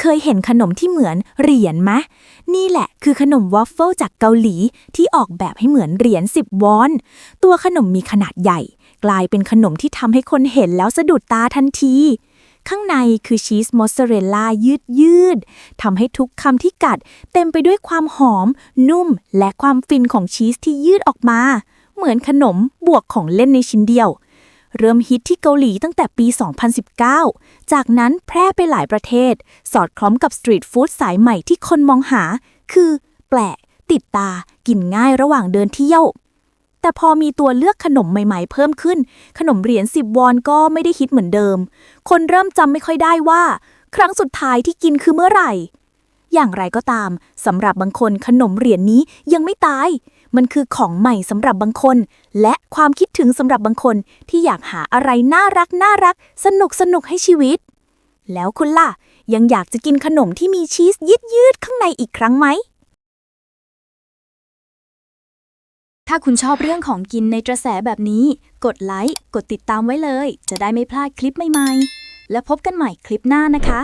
เคยเห็นขนมที่เหมือนเหรียญไหมนี่แหละคือขนมวอฟเฟิลจากเกาหลีที่ออกแบบให้เหมือนเหรียญ10วอน ตัวขนมมีขนาดใหญ่ กลายเป็นขนมที่ทำให้คนเห็นแล้วสะดุดตาทันที ข้างในคือชีสมอสซาเรลล่ายืดยืดๆทำให้ทุกคำที่กัด เต็มไปด้วยความหอม นุ่ม และความฟินของชีสที่ยืดออกมา เหมือนขนมบวกของเล่นในชิ้นเดียว เริ่มฮิตที่เกาหลีตั้งแต่ปี 2019 จากนั้นแพร่ไปหลายประเทศ สอดคล้องกับสตรีทฟู้ดสายใหม่ที่คนมองหา คือ แปลก ติดตา กินง่ายระหว่างเดินเที่ยว แต่พอมีตัวเลือกขนมใหม่ๆ เพิ่มขึ้น ขนมเหรียญ10วอนก็ไม่ได้ฮิตเหมือนเดิม คนเริ่มจำไม่ค่อยได้ว่า ครั้งสุดท้ายที่กินคือเมื่อไหร่ อย่างไรก็ตามสำหรับบางคนขนมเหรียญนี้ยังไม่ตาย มันคือของใหม่สำหรับบางคน และความคิดถึงสำหรับบางคนที่อยากหาอะไรน่ารักน่ารัก สนุกสนุกให้ชีวิต แล้วคุณล่ะ ยังอยากจะกินขนมที่มีชีสยืดยืดข้างในอีกครั้งไหม ถ้าคุณชอบเรื่องของกินในกระแสแบบนี้ กดไลค์กดติดตามไว้เลย จะได้ไม่พลาดคลิปใหม่ๆ และพบกันใหม่คลิปหน้านะคะ